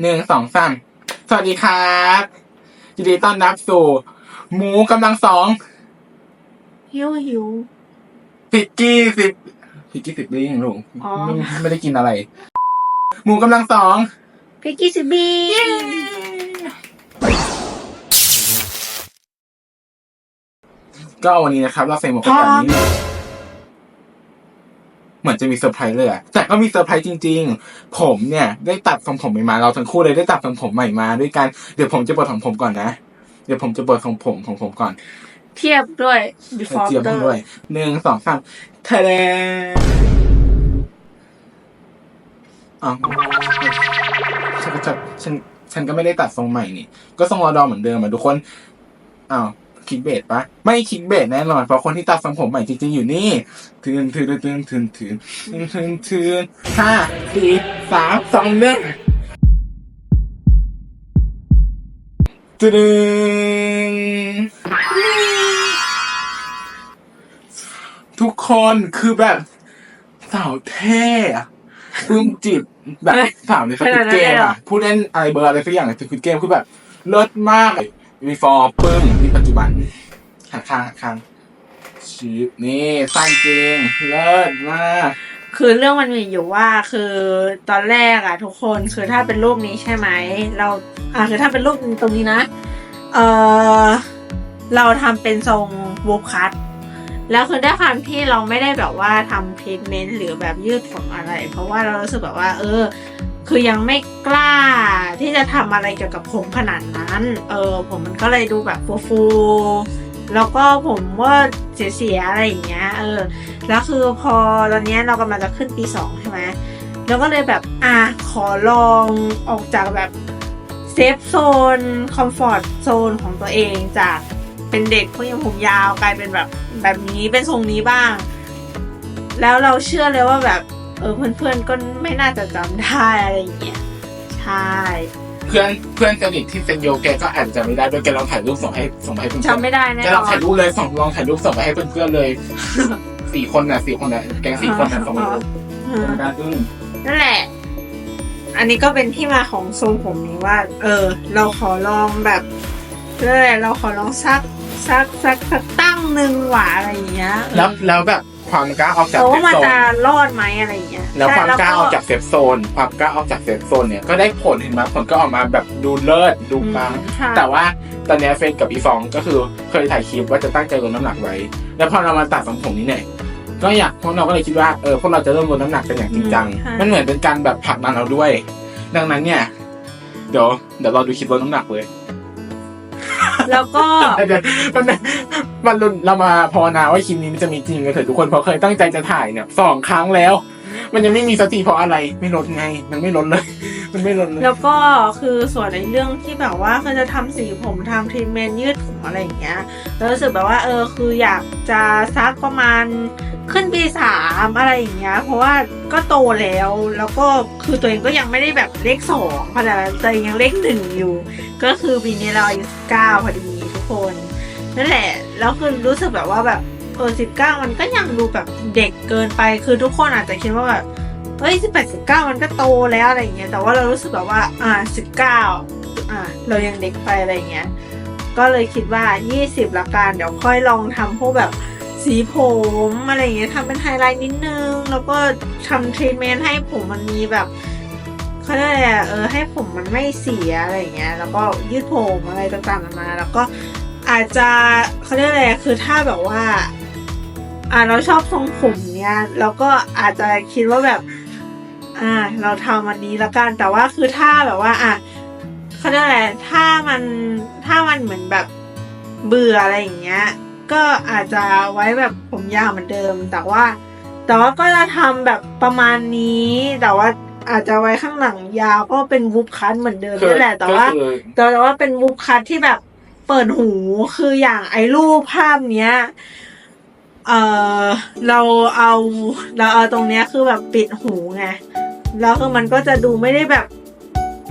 หนึ่งสองสามสวัสดีครับยินดีต้อนรับสู่ หมูกำลังสองหิวหิว พิกกี้สิบพิกกี้สิบลิงลูกอ๋อ ไม่ไม่ได้กินอะไร หมูกำลังสองพิกกี้ซิบีก็วันนี้นะครับ เราใส่หมวกกันแบบนี้ เหมือนจะมีเซอร์ไพรส์เลยอะแต่ก็มีเซอร์ไพรส์จริง ๆ ผมเนี่ยได้ตัดทรงผมใหม่มาเราทั้งคู่เลยได้ตัดทรงผมใหม่มาด้วยกันเดี๋ยวผมจะบดของผมก่อนนะ เดี๋ยวผมจะบดของผมของผมก่อน เทียบด้วย before เจียม after ด้วยหนึ่งสองสามทะเลอ๋อฉันก็จะฉันฉันก็ไม่ได้ตัดทรงใหม่นี่ ก็ทรงรอดอเหมือนเดิมอะทุกคนอ้าว คิดเบสปะไม่คิดเบสแน่นอนเพราะคนที่ตัดทรงผมใหม่จริงๆอยู่นี่ถืนถืนถืนถืนถืนถืนถืนห้าสี่สามสองหนึ่งตึ้งทุกคนคือแบบสาวเท่ปื้มจิบแบบสาวในสกิทเกมอะผู้เล่นไอเบอร์อะไรสักอย่างในสกิทเกมคือแบบเลิศมาก วีฟอร์ปึ้งนี่ปัจจุบันหันข้างหันข้างชีพนี่สั้นจริงเลิศมากคือเรื่องมันมีอยู่ว่าคือตอนแรกอะทุกคนคือถ้าเป็นรูปนี้ใช่ไหมเราอ่าคือถ้าเป็นรูปตรงนี้นะเออเราทำเป็นทรงวูบคัต แล้วคือด้วยความที่เราไม่ได้แบบว่าทำพีทเมนต์หรือแบบยืดผมอะไร เพราะว่าเรารู้สึกแบบว่า เออ คือยังไม่กล้าที่จะทำอะไรเกี่ยวกับผมขนาดนั้น เออ ผมมันก็เลยดูแบบฟูๆแล้วก็ผมว่าเสียๆอะไรอย่างเงี้ย เออ แล้วคือพอตอนนี้เรากำลังจะขึ้นปีสองใช่ไหมเราก็เลยแบบอะขอลองออกจากแบบเซฟโซนคอมฟอร์ตโซนของตัวเองจาก เป็นเด็กผู้ยังผมยาวกลายเป็นแบบแบบนี้เป็นทรงนี้บ้าง แล้วเราเชื่อเลยว่าแบบเออเพื่อนๆก็ไม่น่าจะจำได้อะไรอย่างเงี้ยใช่เพื่อนเพื่อนสนิทที่เซนโยแกก็อาจจะไม่ได้ด้วยแกลองถ่ายรูปส่งให้ส่งไปให้เพื่อนๆจำไม่ได้แน่แกนลองอนถ่ายรูปเลยส่งลองถ่ายรูปส่งไปให้เพื่อนๆเลยสี่คนน่ะสี่คนน่ะแกงสี่คนน่ะส่งมาดูอืมการอึ้งนั่นแหละ อันนี้ก็เป็นที่มาของทรงผมนี้ว่า เออ เราขอลองแบบเรื่อยเราขอลองสัก สักสักสักตั้งหนึ่งหวาอะไรอย่างเงี้ยแล้วแล้วแบบความกล้าออกจากแต่เซว่าฟมันโซนจะรอดไหมอะไรอย่างเงี้ยแล้วความใช่กล้าออกจากเซฟโซนความกล้าออกจากเซฟโซนเนี่ยก็ได้ผลเห็นไหมผลก็ออกมาแบบดูเลิศดูอืมปังใช่แต่ว่าตอนเนี้ยเฟนกับอีฟองก็คือเคยถ่ายคลิปว่าจะตั้งใจลดน้ำหนักไว้ แล้วพอเรามาตัดทรงผมนี้เนี่ยก็อยากพวกเราก็เลยคิดว่าเออพวกเราจะเริ่มลดน้ำหนักกันอย่างจริงจังใช่มันเหมือนเป็นการแบบผลักดันเราด้วย ดังนั้นเนี่ย เดี๋ยวเดี๋ยวเราดูคลิปลดน้ำหนักเลย แล้วก็ เดี๋ยวมันมันรุนเรามาภาวนาว่าคลิปนี้มันจะมีจริงกันเถอะทุกคนเพราะเคยตั้งใจจะถ่ายเนี่ยสองครั้งแล้ว มันยังไม่มีสักทีเพราะอะไรไม่ลดไง มันไม่ลดเลย มันไม่ลดเลย แล้วก็คือส่วนในเรื่องที่แบบว่าคือจะทำสีผมทำทรีทเมนต์ยืดผมอะไรอย่างเงี้ยแล้วรู้สึกแบบว่าเออคืออยากจะซักประมาณ ขึ้นปีสามอะไรอย่างเงี้ย เพราะว่าก็โตแล้วแล้วก็คือตัวเองก็ยังไม่ได้แบบเลขสองขนาดตัวเองยังเลขหนึ่งอยู่ ก็คือปีนี้เราอายุสิบเก้าพอดีทุกคนนั่นแหละแล้วคือรู้สึกแบบว่าแบบเออสิบเก้ามันก็ยังดูแบบเด็กเกินไปคือทุกคนอาจจะคิดว่าแบบเฮ้ยสิบแปดสิบเก้ามันก็โตแล้วอะไรอย่างเงี้ยแต่ว่าเรารู้สึกแบบว่าอ่าสิบเก้าอ่าเรายังเด็กไปอะไรอย่างเงี้ยก็เลยคิดว่ายี่สิบละกันเดี๋ยวค่อยลองทำพวกแบบ สีผมอะไรอย่างเงี้ยทำเป็นไฮไลท์นิดนึง แล้วก็ทำทรีทเมนต์ให้ผมมันมีแบบเขาเรียกอะไรเออให้ผมมันไม่เสียอะไรอย่างเงี้ย แล้วก็ยืดผมอะไรต่างๆนานาแล้วก็อาจจะเขาเรียกอะไรคือถ้าแบบว่า อ่าเราชอบทรงผมเนี้ยแล้วก็อาจจะคิดว่าแบบ อ่า เราทำอันนี้ละกันแต่ว่าคือถ้าแบบว่า อะเขาเรียกอะไรถ้ามันถ้ามันเหมือนแบบเบื่ออะไรอย่างเงี้ย ก็อาจจะไว้แบบผมยาวเหมือนเดิม แต่ว่า แต่ว่าก็จะทำแบบประมาณนี้ แต่ว่าอาจจะไว้ข้างหลังยาวก็เป็นวูฟคัทเหมือนเดิมนี่แหละแต่ว่าก็คือแต่ว่าเป็นวูฟคัทที่แบบเปิดหูคืออย่างไอ้รูปภาพเนี้ยเออเราเอาเราเอาตรงเนี้ยคือแบบปิดหูไงแล้วคือมันก็จะดูไม่ได้แบบ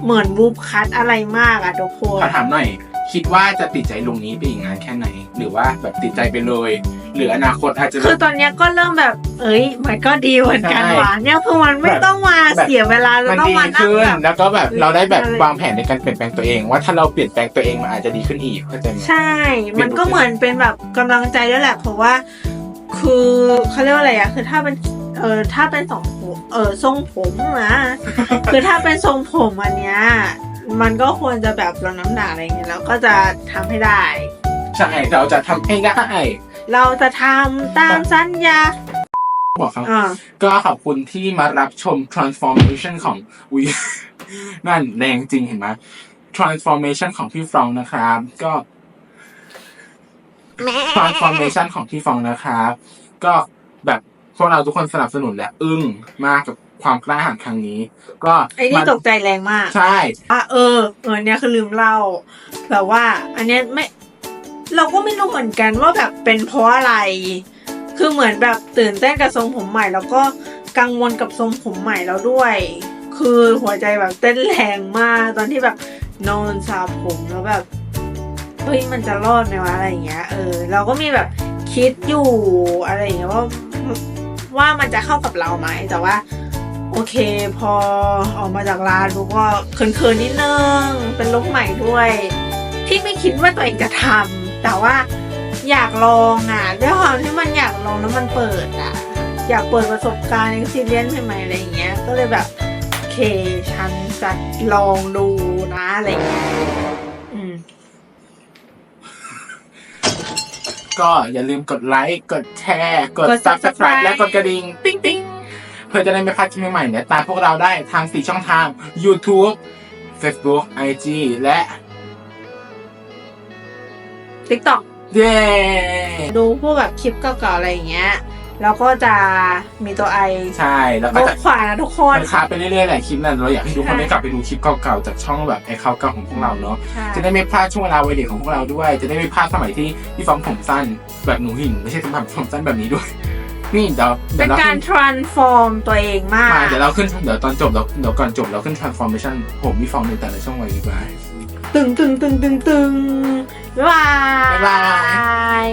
เหมือนวูฟคัทอะไรมากอะทุกคนขอถามหน่อย คิดว่าจะติดใจลุงนี้ไปอีกนานแค่ไหน หรือว่าแบบติดใจไปเลย หรืออนาคตอาจจะ คือตอนเนี้ยก็เริ่มแบบ เอ้ยมันก็ดีเหมือนกันใช่หวานเนี่ยคือมันไม่แบบต้องมาแบบ เสียเวลาจะมันต้องดีมานั่งขึ้น แบบ แล้วก็แบบเราได้แบบอะไรวางแผนในการเปลี่ยนแปลงตัวเอง ว่าถ้าเราเปลี่ยนแปลงตัวเองมันอาจจะดีขึ้นอีกเข้าใจไหม ใช่ มันก็เหมือนเป็นแบบกำลังใจด้วยแหละ เพราะว่า คือเขาเรียกว่าอะไรอะคือถ้าเป็น เออถ้าเป็นสองผมเออทรงผมนะ คือถ้าเป็นทรงผมอันเนี้ย มันก็ควรจะแบบลดน้ำหนักอะไรเงี้ยแล้วก็จะทำให้ได้ ใช่ เราจะทำให้ได้ เราจะทำตามสัญญาบอกเขาอ่าก็ขอบคุณที่มารับชม transformation ของวินั่นแรงจริงเห็นไหม transformation ของพี่ฟรองนะครับ ก็ transformation ของพี่ฟองนะครับ ก็แบบพวกเราทุกคนสนับสนุนและอึ้งมากกับ ความกล้าหาญครั้งนี้ ก็ไอ้นี่มาตกใจแรงมากใช่อะเออเออเนี่ยคือลืมเล่าแบบว่า อันเนี้ยไม่ เราก็ไม่รู้เหมือนกันว่าแบบเป็นเพราะอะไร คือเหมือนแบบตื่นเต้นกับทรงผมใหม่ แล้วก็กังวลกับทรงผมใหม่แล้วด้วย คือหัวใจแบบเต้นแรงมากตอนที่แบบนอนสาผมแล้วแบบเฮ้ยมันจะรอดไหมวะอะไรอย่างเงี้ยเออเราก็มีแบบคิดอยู่อะไรอย่างเงี้ยว่าว่ามันจะเข้ากับเราไหมแต่ว่าโอเค พอออกมาจากร้านรู้ก็เขินๆนิดนึง เป็นลุกใหม่ด้วย ที่ไม่คิดว่าตัวเองจะทำแต่ว่าอยากลองอะด้วยความที่มันอยากลองแล้วมันเปิดอะ อยากเปิดประสบการณ์ experience ใหม่ๆอะไรอย่างเงี้ย ก็เลยแบบโอเค ฉันจะลองดูนะอะไรอย่างเงี้ยอืม ก็อย่าลืมกดไลค์ กดแชร์กดกด subscribe Subscribe และกดกระดิ่ง ติ๊งติ๊ง เพื่อจะได้ไม่พลาดคลิปใหม่ๆเนี่ยตามพวกเราได้ทาง 4 ช่องทาง YouTube Facebook IG และ TikTok เย้ดูพวกแบบคลิปเก่าๆอะไรอย่างเงี้ยแล้วก็จะมีตัวไอใช่แล้วบก็กจะขวานะทุกคนมันค้าไปเรื่อยๆแหละคลิปนั้นเราอยากให้ทุกคนใช่ได้กลับไปดูคลิปเก่าๆจากช่องแบบไอ้เขาเก่าของพวกเราเนาะใช่จะได้ไม่พลาดช่วงเวลาวัยเด็กของพวกเราด้วย จะได้ไม่พลาดสมัยที่พี่ฟองผมสั้นแบบหนูหินไม่ใช่สมัยผมสั้นแบบนี้ด้วย นี่เดี๋ยวเป็เดี๋ยนวเราการ ขึ้น transform ตัวเองมากมาเดี๋ยวเราขึ้นเดี๋ยวตอนจบเราเดี๋ยวก่อนจบเราขึ้น transformation ผมพี่ฟองในแต่ละช่วงวัยดีกว่าตึงตึงตึงตึงตึงบ๊ายบาย บ๊ายบายย